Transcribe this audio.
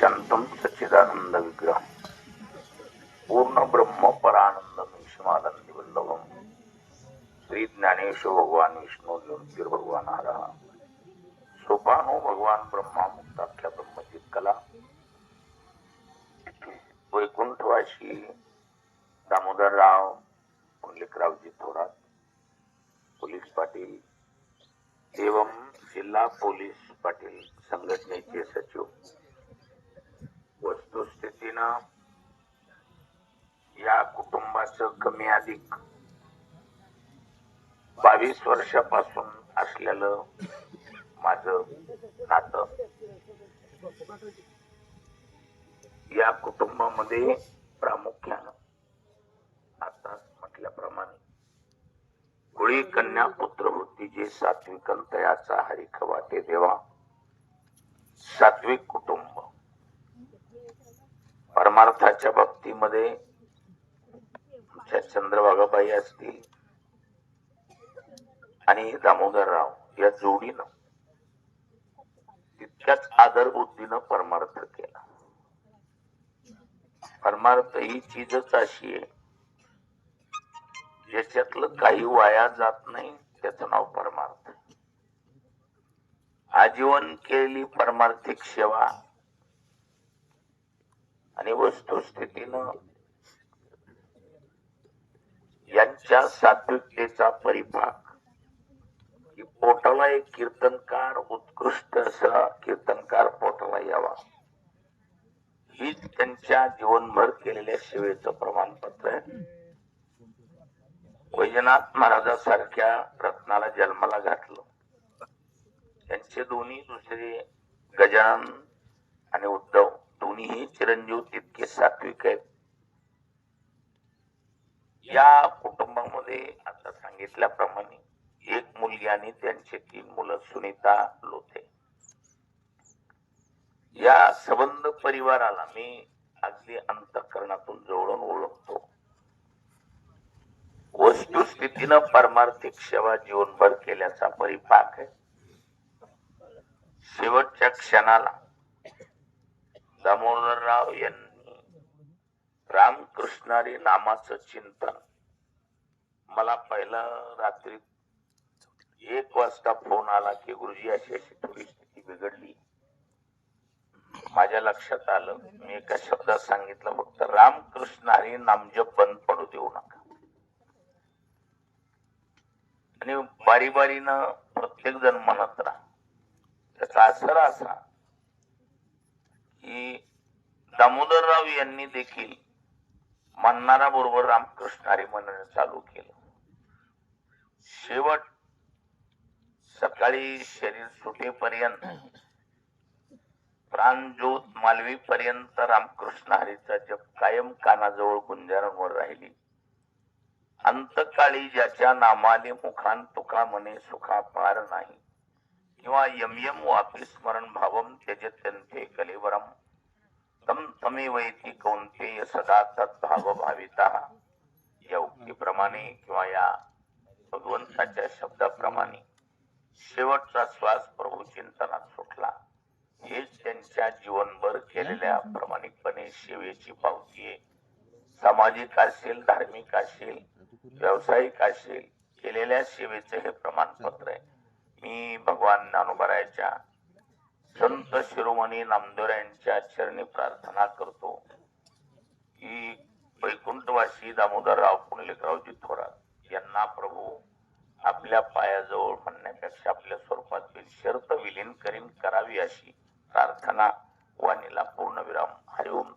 शांतम सच्चिदानंद विग्रह। पूर्ण ब्रह्म परानंद निष्मानंदी वल्लभम। श्री ज्ञानेश्वर भगवान विष्णू भगवान हरा सोपानो भगवान ब्रह्मा मुक्ताख्या ब्रह्मचित कला। वैकुंठवाशी दामोदरराव पुंडलिकरावजी थोरात पोलीस पाटील एवं जिल्हा पोलीस पाटील संघटनेचे सचिव। वस्तुस्थितीनं या कुटुंबाचं कमी अधिक बावीस वर्षापासून असलेलं माझं नातं. या कुटुंबामध्ये प्रामुख्यानं आता म्हटल्याप्रमाणे कुळी कन्या पुत्र होती जे सात्विक अंतयाचा हरिख वाटे देवा सात्विक कुटुंब परमार्थाच्या बाबतीमध्ये आमच्या चंद्रभागाबाई असतील आणि दामोदरराव या जोडीनं तितक्याच आदर बुद्धीनं परमार्थ केला. परमार्थ ही चीजच अशी आहे ज्याच्यातलं काही वाया जात नाही त्याचं नाव परमार्थ. आजीवन केलेली परमार्थिक सेवा आणि वस्तुस्थितीनं यांच्या सात्विकतेचा परिपाक. की पोटाला एक कीर्तनकार उत्कृष्ट असा कीर्तनकार पोटाला यावा. हीच त्यांच्या जीवनभर केलेल्या सेवेचं प्रमाणपत्र आहे. वैजनाथ महाराजासारख्या रत्नाला जन्माला घातलं. त्यांचे दोन्ही दुसरे गजानन आणि उद्धव दोन्हीही चिरंजीव तितके सात्विक आहेत. या कुटुंबामध्ये आता सांगितल्याप्रमाणे एक मुलगी आणि त्यांचे तीन मुलं सुनीता लोथे. या संबंध परिवाराला मी अगदी अंतकरणातून जवळून ओळखतो. वस्तुस्थितीनं परमार्थिक सेवा जीवनभर केल्याचा परिपाक आहे. शेवटच्या क्षणाला दामोदरराव यांनी रामकृष्णारी नामाचं चिंतन. मला पहिला रात्री एक वाजता फोन आला की गुरुजी अशी अशी थोडी स्थिती बिघडली. माझ्या लक्षात आलं मी एका शब्दात सांगितलं फक्त रामकृष्ण हरी नामजप बंद पडू देऊ नका. आणि बारी बारीनं प्रत्येक जण म्हणत राहा. त्याचा असर असा की दामोदरराव यांनी देखील म्हणणारा बरोबर रामकृष्ण हरी म्हणणं चालू केलं. शेवट सकाळी शरीर सुटेपर्यंत प्राणज्योत मालवी पर्यंत रामकृष्ण हरीचा जप कायम कानाजवळ गुंजारांवर राहिली. अंतकाळी ज्याच्या नामाने मुखान तुका म्हणे सुखा पार नाही. किंवा यम यम वापी स्मरण भावम त्यजत्यंते कलेवरम। तम तमे वैती कौंतेय सदा तद्भाव भाविता या उक्तीप्रमाणे किंवा या भगवंताच्या शब्दाप्रमाणे। शेवटचा श्वास प्रभू चिंतनात सुटला। हेच त्यांच्या जीवनभर केलेल्या प्रामाणिकपणे सेवेची पावती आहे। सामाजिक असेल धार्मिक असेल व्यावसायिक असेल केलेल्या सेवेचे हे प्रमाणपत्र आहे। मी भगवान ज्ञानोबरायाच्या संत शिरोमणी नामदेव यांच्या चरणी प्रार्थना करतो. की वैकुंठवासी दामोदरराव पुंडलिकरावजी थोरात यांना प्रभू आपल्या पायाजवळ म्हणण्यापेक्षा आपल्या स्वरूपात शर्त विलीन करीन करावी अशी प्रार्थना वाणीला पूर्णविराम हरिओम